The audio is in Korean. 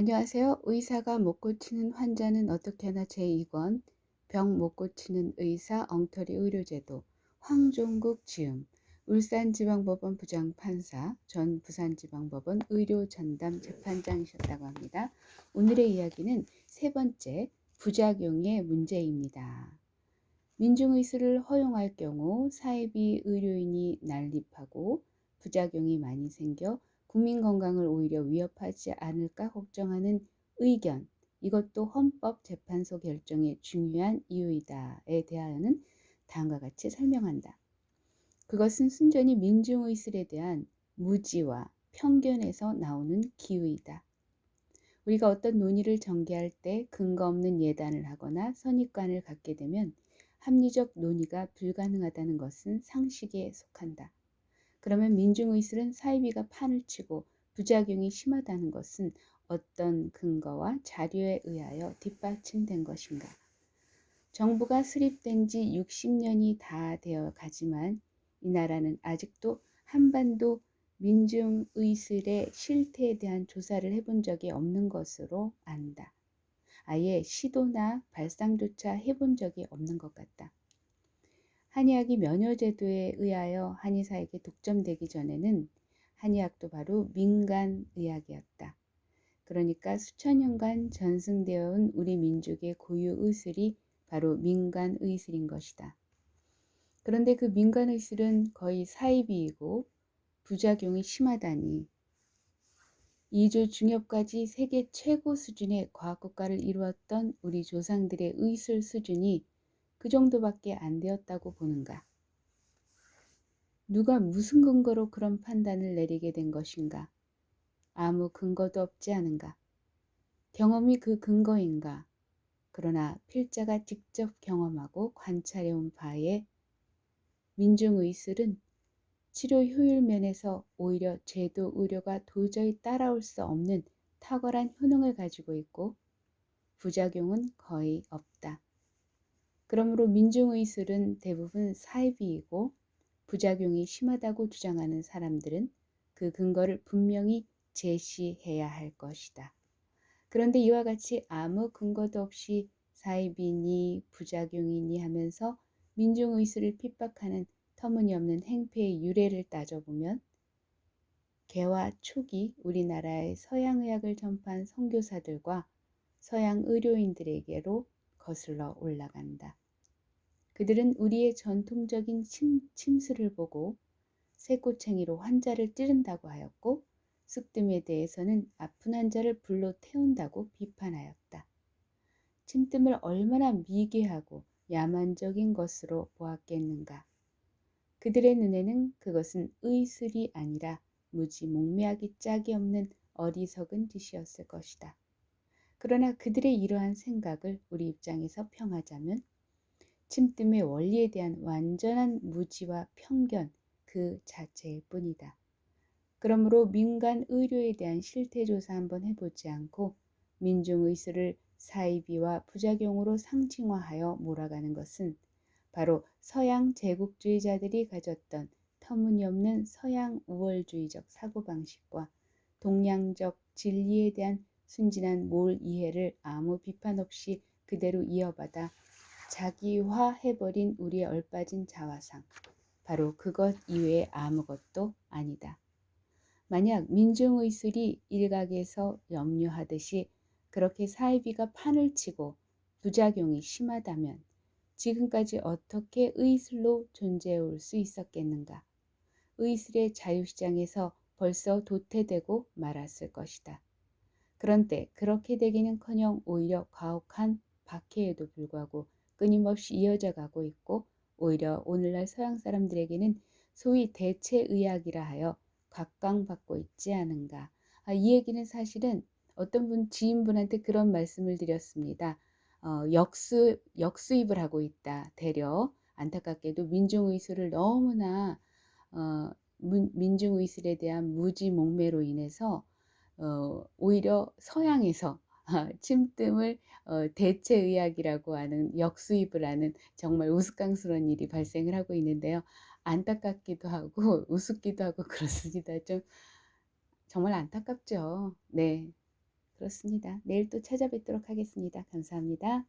안녕하세요. 의사가 못 고치는 환자는 어떻게 하나 제2권 병 못 고치는 의사 엉터리 의료제도 황종국 지음 울산지방법원 부장판사 전 부산지방법원 의료전담 재판장이셨다고 합니다. 오늘의 이야기는 세 번째 부작용의 문제입니다. 민중의술을 허용할 경우 사이비 의료인이 난립하고 부작용이 많이 생겨 국민 건강을 오히려 위협하지 않을까 걱정하는 의견, 이것도 헌법재판소 결정의 중요한 이유이다에 대하여는 다음과 같이 설명한다. 그것은 순전히 민중의술에 대한 무지와 편견에서 나오는 기우이다. 우리가 어떤 논의를 전개할 때 근거 없는 예단을 하거나 선입관을 갖게 되면 합리적 논의가 불가능하다는 것은 상식에 속한다. 그러면 민중의술은 사이비가 판을 치고 부작용이 심하다는 것은 어떤 근거와 자료에 의하여 뒷받침된 것인가? 정부가 수립된 지 60년이 다 되어 가지만 이 나라는 아직도 한반도 민중의술의 실태에 대한 조사를 해본 적이 없는 것으로 안다. 아예 시도나 발상조차 해본 적이 없는 것 같다. 한의학이 면여제도에 의하여 한의사에게 독점되기 전에는 한의학도 바로 민간 의학이었다. 그러니까 수천 년간 전승되어 온 우리 민족의 고유 의술이 바로 민간 의술인 것이다. 그런데 그 민간 의술은 거의 사이비이고 부작용이 심하다니 2조 중엽까지 세계 최고 수준의 과학국가를 이루었던 우리 조상들의 의술 수준이 그 정도밖에 안 되었다고 보는가? 누가 무슨 근거로 그런 판단을 내리게 된 것인가? 아무 근거도 없지 않은가? 경험이 그 근거인가? 그러나 필자가 직접 경험하고 관찰해온 바에 민중의술은 치료 효율 면에서 오히려 제도 의료가 도저히 따라올 수 없는 탁월한 효능을 가지고 있고 부작용은 거의 없다. 그러므로 민중의술은 대부분 사이비이고 부작용이 심하다고 주장하는 사람들은 그 근거를 분명히 제시해야 할 것이다. 그런데 이와 같이 아무 근거도 없이 사이비니 부작용이니 하면서 민중의술을 핍박하는 터무니없는 행패의 유래를 따져보면 개화 초기 우리나라의 서양의학을 전파한 선교사들과 서양 의료인들에게로 거슬러 올라간다. 그들은 우리의 전통적인 침, 침수를 보고 새꼬챙이로 환자를 찌른다고 하였고 쑥뜸에 대해서는 아픈 환자를 불로 태운다고 비판하였다. 침뜸을 얼마나 미개하고 야만적인 것으로 보았겠는가. 그들의 눈에는 그것은 의술이 아니라 무지 몽매하기 짝이 없는 어리석은 짓이었을 것이다. 그러나 그들의 이러한 생각을 우리 입장에서 평하자면 침뜸의 원리에 대한 완전한 무지와 편견 그 자체일 뿐이다. 그러므로 민간 의료에 대한 실태 조사 한번 해보지 않고 민중의술을 사이비와 부작용으로 상징화하여 몰아가는 것은 바로 서양 제국주의자들이 가졌던 터무니없는 서양 우월주의적 사고방식과 동양적 진리에 대한 순진한 몰 이해를 아무 비판 없이 그대로 이어받아 자기화해버린 우리의 얼빠진 자화상. 바로 그것 이외에 아무것도 아니다. 만약 민중의술이 일각에서 염려하듯이 그렇게 사이비가 판을 치고 부작용이 심하다면 지금까지 어떻게 의술로 존재해 올 수 있었겠는가? 의술의 자유시장에서 벌써 도태되고 말았을 것이다. 그런데 그렇게 되기는커녕 오히려 가혹한 박해에도 불구하고 끊임없이 이어져 가고 있고 오히려 오늘날 서양 사람들에게는 소위 대체의학이라 하여 각광받고 있지 않은가. 아, 이 얘기는 사실은 어떤 분 지인분한테 그런 말씀을 드렸습니다. 어, 역수 역수입을 하고 있다. 대려 안타깝게도 민중의술을 너무나 어, 민중의술에 대한 무지 목매로 인해서 어, 오히려 서양에서 침뜸을 어, 대체의학이라고 하는 역수입을 하는 정말 우스꽝스러운 일이 발생을 하고 있는데요. 안타깝기도 하고 우습기도 하고 그렇습니다. 좀 정말 안타깝죠. 네. 그렇습니다. 내일 또 찾아뵙도록 하겠습니다. 감사합니다.